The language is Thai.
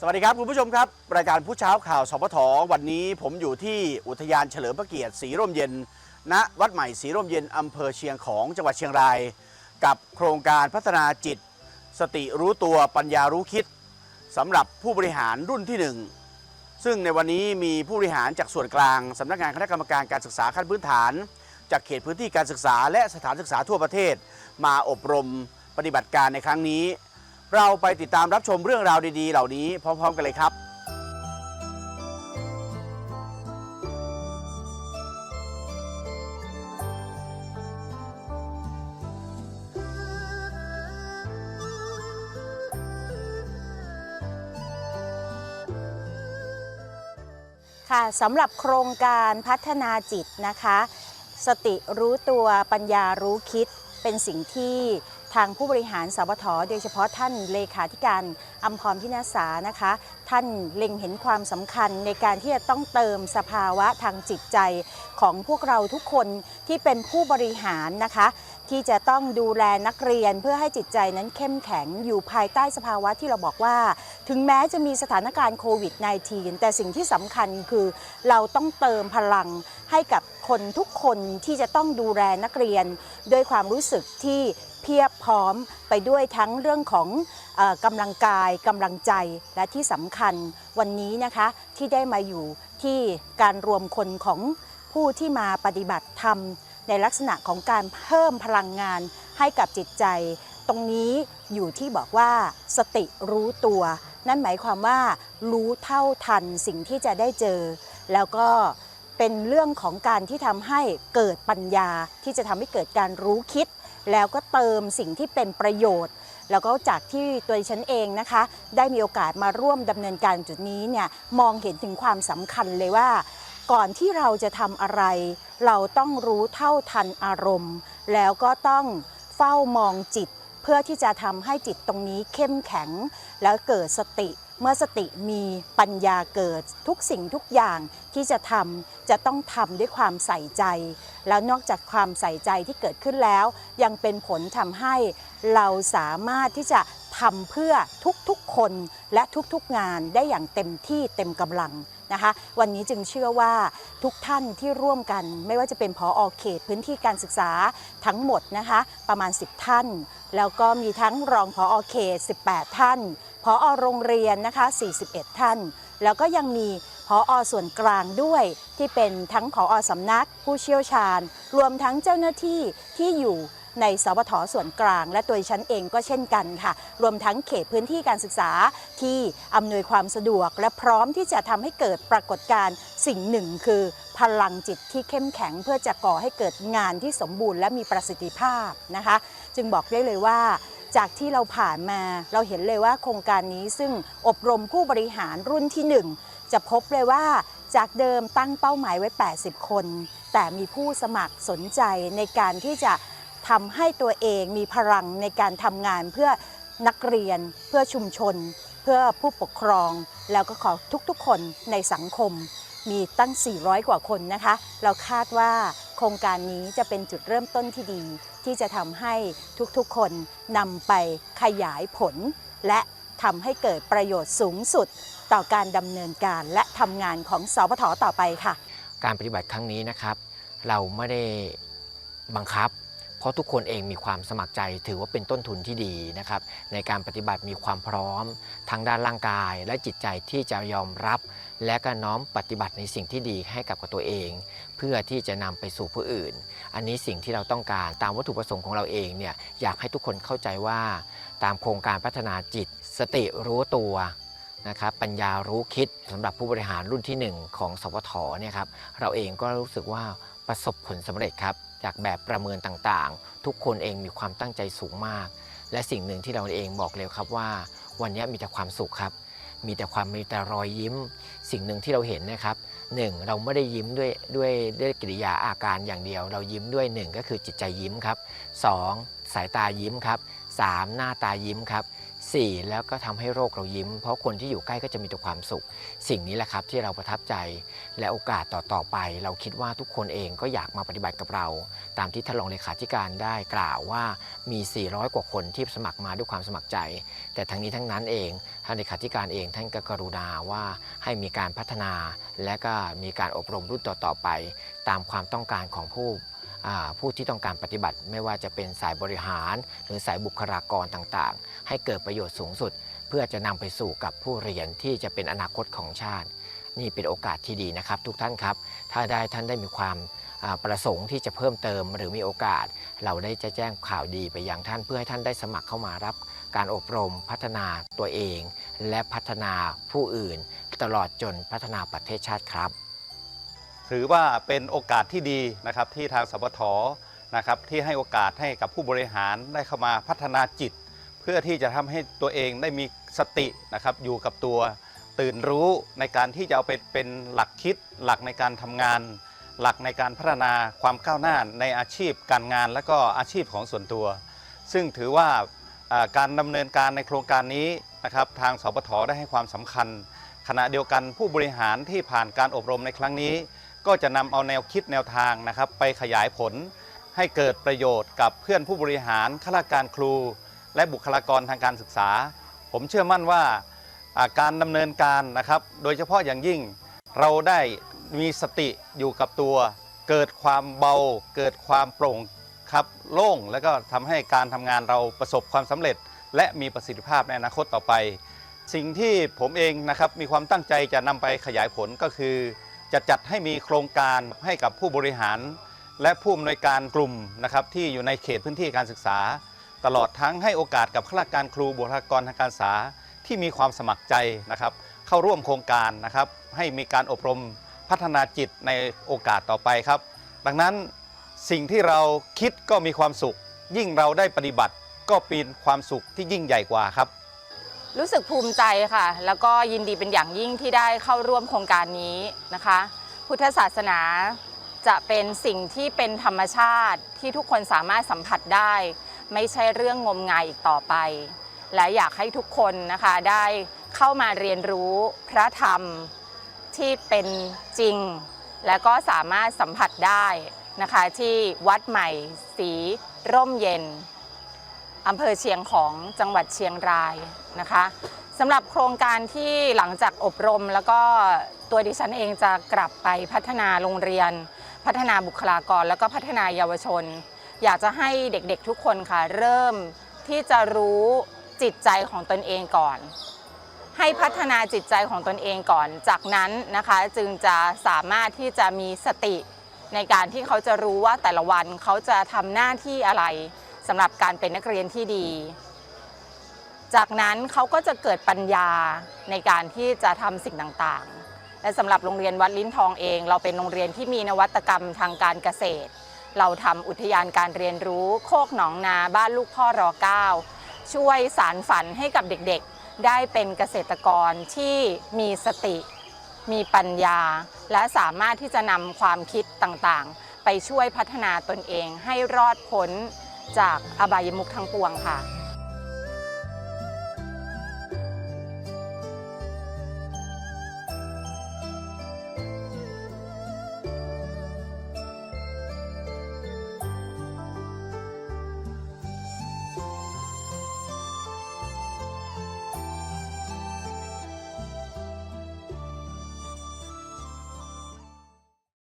สวัสดีครับ คุณผู้ชมครับ รายการผู้เช้าข่าวสพทวันนี้ผมอยู่ที่อุทยานเฉลิมพระเกียรติศรีร่มเย็น ณวัดใหม่ศรีร่มเย็นอำเภอเชียงของจังหวัดเชียงราย กับโครงการพัฒนาจิต สติรู้ตัวปัญญารู้คิดสำหรับผู้บริหารรุ่นที่หนึ่งซึ่งในวันนี้มีผู้บริหารจากส่วนกลางสำนักงานคณะกรรมการการศึกษาขั้นพื้นฐาน จากเขตพื้นที่การศึกษาและสถานศึกษาทั่วประเทศ มาอบรมปฏิบัติการในครั้งนี้ เราไปติดตามรับชมเรื่องราวดีๆ เหล่านี้พร้อม ๆ กันเลยครับ ค่ะสำหรับโครงการพัฒนาจิตนะคะ สติรู้ตัวปัญญารู้คิดเป็นสิ่งที่ ทางผู้บริหารสบทโดยเฉพาะท่านเลขาธิการอัมพรพินาศานะคะ ท่านเล็งเห็นความสำคัญในการที่จะต้องเติมสภาวะทางจิตใจของพวกเราทุกคนที่เป็นผู้บริหารนะคะ ที่จะต้องดูแลนักเรียนเพื่อให้จิตใจนั้นเข้มแข็งอยู่ภายใต้สภาวะที่เราบอกว่า ถึงแม้จะมีสถานการณ์โควิด -19 แต่สิ่งที่สำคัญคือเราต้องเติมพลังให้กับ คนทุกคนที่จะต้องดูแลนักเรียน ด้วยความรู้สึกที่เพียบพร้อมไปด้วยทั้งเรื่องของอกำลังกายกำลังใจและที่สำคัญวันนี้นะคะที่ได้มาอยู่ที่การรวมคนของผู้ที่มาปฏิบัติธรรม ในลักษณะของการเพิ่มพลังงานให้กับจิตใจ ตรงนี้อยู่ที่บอกว่าสติรู้ตัว นั่นหมายความว่ารู้เท่าทันสิ่งที่จะได้เจอ แล้วก็ เป็นเรื่องของการที่ทำให้เกิดปัญญาที่จะทำให้เกิดการรู้คิด แล้วก็เติมสิ่งที่เป็นประโยชน์ แล้วก็จากที่ตัวฉันเองนะคะ ได้มีโอกาสมาร่วมดำเนินการจุดนี้เนี่ยมองเห็นถึงความสำคัญเลยว่า ก่อนที่เราจะทำอะไร เราต้องรู้เท่าทันอารมณ์ แล้วก็ต้องเฝ้ามองจิต เพื่อที่จะทำให้จิตตรงนี้เข้มแข็ง แล้วเกิดสติ เมื่อสติมีปัญญาเกิดทุกสิ่งทุกอย่างที่จะทำจะต้องทำด้วยความใส่ใจ แล้วนอกจากความใส่ใจที่เกิดขึ้นแล้ว ยังเป็นผลทำให้เราสามารถที่จะทำเพื่อทุกๆคนและทุกๆงานได้อย่างเต็มที่เต็มกำลัง นะคะ วันนี้จึงเชื่อว่าทุกท่านที่ร่วมกัน ไม่ว่าจะเป็นพออเขตพื้นที่การศึกษาทั้งหมดนะคะ ประมาณ 10 ท่าน แล้วก็มีทั้งรองพออเขต 18 ท่านพอโรงเรียนนะคะ 41 ท่าน แล้วก็ยังมีพออส่วนกลางด้วยที่เป็นทั้งพอสำนักผู้เชี่ยวชาญ รวมทั้งเจ้าหน้าที่ที่อยู่ ในสวทส่วนกลาง และตัวฉันเองก็เช่นกันค่ะ รวมทั้งเขตพื้นที่การศึกษาที่อำนวยความสะดวก และพร้อมที่จะทำให้เกิดปรากฏการณ์สิ่งหนึ่ง คือพลังจิตที่เข้มแข็งเพื่อจะก่อให้เกิดงานที่สมบูรณ์และมีประสิทธิภาพนะคะ จึงบอกได้เลยว่าจากที่เราผ่านมาเราเห็นเลยว่าโครงการนี้ซึ่งอบรมผู้บริหารรุ่นที่ 1 จะพบเลยว่าจากเดิมตั้งเป้าหมายไว้ 80 คน แต่มีผู้สมัครสนใจในการที่จะ ทำให้ตัวเองมีพลังในการทำงานเพื่อนักเรียน เพื่อชุมชน เพื่อผู้ปกครอง แล้วก็ขอทุกๆ คนในสังคม มีตั้ง 400 กว่าคนนะคะ เราคาดว่าโครงการนี้จะเป็นจุดเริ่มต้นที่ดี ที่จะทำให้ทุกๆ คนนำไปขยายผล และทำให้เกิดประโยชน์สูงสุดต่อการดำเนินการและทำงานของสพทต่อไปค่ะ การปฏิบัติครั้งนี้นะครับ เราไม่ได้บังคับ เพราะทุกคนเองมีความสมัครใจถือว่าเป็นต้นทุนที่ดีนะครับในการปฏิบัติมีความพร้อมทางด้านร่างกาย และจิตใจที่จะยอมรับ และก็น้อมปฏิบัติในสิ่งที่ดีให้กับกับตัวเอง เพื่อที่จะนำไปสู่ผู้อื่น อันนี้สิ่งที่เราต้องการตามวัตถุประสงค์ของเราเองเนี่ยอยากให้ทุกคนเข้าใจว่า ตามโครงการพัฒนาจิต สติรู้ตัว นะครับปัญญารู้คิดสำหรับผู้บริหารรุ่นที่ 1 ของสวทเนี่ยครับเราเองก็รู้สึกว่าประสบผลสำเร็จครับจากแบบประเมินต่างๆ ทุกคนเองมีความตั้งใจสูงมาก และสิ่งหนึ่งที่เราเองบอกเลยครับว่า วันนี้มีแต่ความสุขครับ มีแต่ความมีแต่รอยยิ้ม สิ่งหนึ่งที่เราเห็นนะครับหนึ่งเราไม่ได้ยิ้มด้วยด้วยด้วยกิริยาอาการอย่างเดียว เรายิ้มด้วยหนึ่งก็คือจิตใจยิ้มครับสองสายตายิ้มครับสามหน้าตายิ้มครับ 4. แล้วก็ทำให้โรคเรายิ้ม เพราะคนที่อยู่ใกล้ก็จะมีแต่ความสุข สิ่งนี้แหละครับที่เราประทับใจ และโอกาสต่อๆไป เราคิดว่าทุกคนเองก็อยากมาปฏิบัติกับเรา ตามที่ท่านรองเลขาธิการได้กล่าวว่ามี 400 กว่าคนที่สมัครมาด้วยความสมัครใจ แต่ทั้งนี้ทั้งนั้นเองท่านเลขาธิการเองท่านก็กรุณาว่าให้มีการพัฒนา และก็มีการอบรมรุ่นต่อๆไป ตามความต้องการของผู้ ผู้ที่ต้องการปฏิบัติ ไม่ว่าจะเป็นสายบริหาร หรือสายบุคลากรต่างๆ ให้เกิดประโยชน์สูงสุด เพื่อจะนำไปสู่กับผู้เรียนที่จะเป็นอนาคตของชาติ นี่เป็นโอกาสที่ดีนะครับ ทุกท่านครับ ถ้าได้ท่านได้มีความประสงค์ที่จะเพิ่มเติมหรือมีโอกาส เราได้จะแจ้งข่าวดีไปยังท่านเพื่อให้ท่านได้สมัครเข้ามารับการอบรมพัฒนาตัวเอง และพัฒนาผู้อื่น ตลอดจนพัฒนาประเทศชาติครับ ถือว่าเป็นโอกาสที่ดีนะครับที่ทางสปทนะครับที่ให้โอกาสให้กับผู้บริหารได้เข้ามาพัฒนาจิต เพื่อที่จะทำให้ตัวเองได้มีสตินะครับอยู่กับตัวตื่นรู้ในการที่จะเอาไปเป็นหลักคิด หลักในการทำงาน หลักในการพัฒนาความก้าวหน้าในอาชีพ การงาน และก็อาชีพของส่วนตัว ซึ่งถือว่าการดำเนินการในโครงการนี้นะครับทางสปทได้ให้ความสำคัญ ขณะเดียวกันผู้บริหารที่ผ่านการอบรมในครั้งนี้ ก็จะนำเอาแนวคิดแนวทางนะครับ ไปขยายผล ให้เกิดประโยชน์กับเพื่อนผู้บริหารข้าราชการครู และบุคลากรทางการศึกษา ผมเชื่อมั่นว่าการดำเนินการนะครับ โดยเฉพาะอย่างยิ่งเราได้มีสติอยู่กับตัว เกิดความเบา เกิดความโปร่งครับโล่งแล้วก็ทำให้การทำงานเราประสบความสำเร็จ และมีประสิทธิภาพในอนาคตต่อไป สิ่งที่ผมเองนะครับมีความตั้งใจจะนำไปขยายผลก็คือ จะจัดให้มีโครงการให้กับผู้บริหาร และผู้อำนวยการกลุ่มนะครับที่อยู่ในเขตพื้นที่การศึกษา ตลอดทั้งให้โอกาสกับข้าราชการครูบุคลากรทางการศึกษาที่มีความสมัครใจนะครับ เข้าร่วมโครงการนะครับ ให้มีการอบรมพัฒนาจิตในโอกาสต่อไปครับ ดังนั้นสิ่งที่เราคิดก็มีความสุข ยิ่งเราได้ปฏิบัติก็เป็นความสุขที่ยิ่งใหญ่กว่าครับ รู้สึกภูมิใจค่ะ แล้วก็ยินดีเป็นอย่างยิ่งที่ได้เข้าร่วมโครงการนี้นะคะ พุทธศาสนาจะเป็นสิ่งที่เป็นธรรมชาติที่ทุกคนสามารถสัมผัสได้ ไม่ใช่เรื่องงมงายอีกต่อไป และอยากให้ทุกคนนะคะได้เข้ามาเรียนรู้พระธรรมที่เป็นจริง และก็สามารถสัมผัสได้นะคะที่วัดใหม่สีร่มเย็น อำเภอเชียงของจังหวัดเชียงรายนะคะสำหรับโครงการที่หลังจากอบรม แล้วก็ตัวดิฉันเองจะกลับไปพัฒนาโรงเรียน พัฒนาบุคลากร แล้วก็พัฒนาเยาวชน อยากจะให้เด็กๆทุกคนค่ะ เริ่มที่จะรู้จิตใจของตนเองก่อน ให้พัฒนาจิตใจของตนเองก่อน จากนั้นนะคะจึงจะสามารถที่จะมีสติในการที่เขาจะรู้ว่าแต่ละวันเขาจะทำหน้าที่อะไร สำหรับการเป็นนักเรียนที่ดี จากนั้นเขาก็จะเกิดปัญญาในการที่จะทำสิ่งต่างๆ และสำหรับโรงเรียนวัดลิ้นทองเอง เราเป็นโรงเรียนที่มีนวัตกรรมทางการเกษตร เราทำอุทยานการเรียนรู้ โคกหนองนาบ้านลูกพ่อรอเก้าช่วยสารฝันให้กับเด็กๆ ได้เป็นเกษตรกรที่มีสติ มีปัญญา และสามารถที่จะนำความคิดต่างๆ ไปช่วยพัฒนาตนเองให้รอดพ้น จากอบายมุกทั้งปวงค่ะ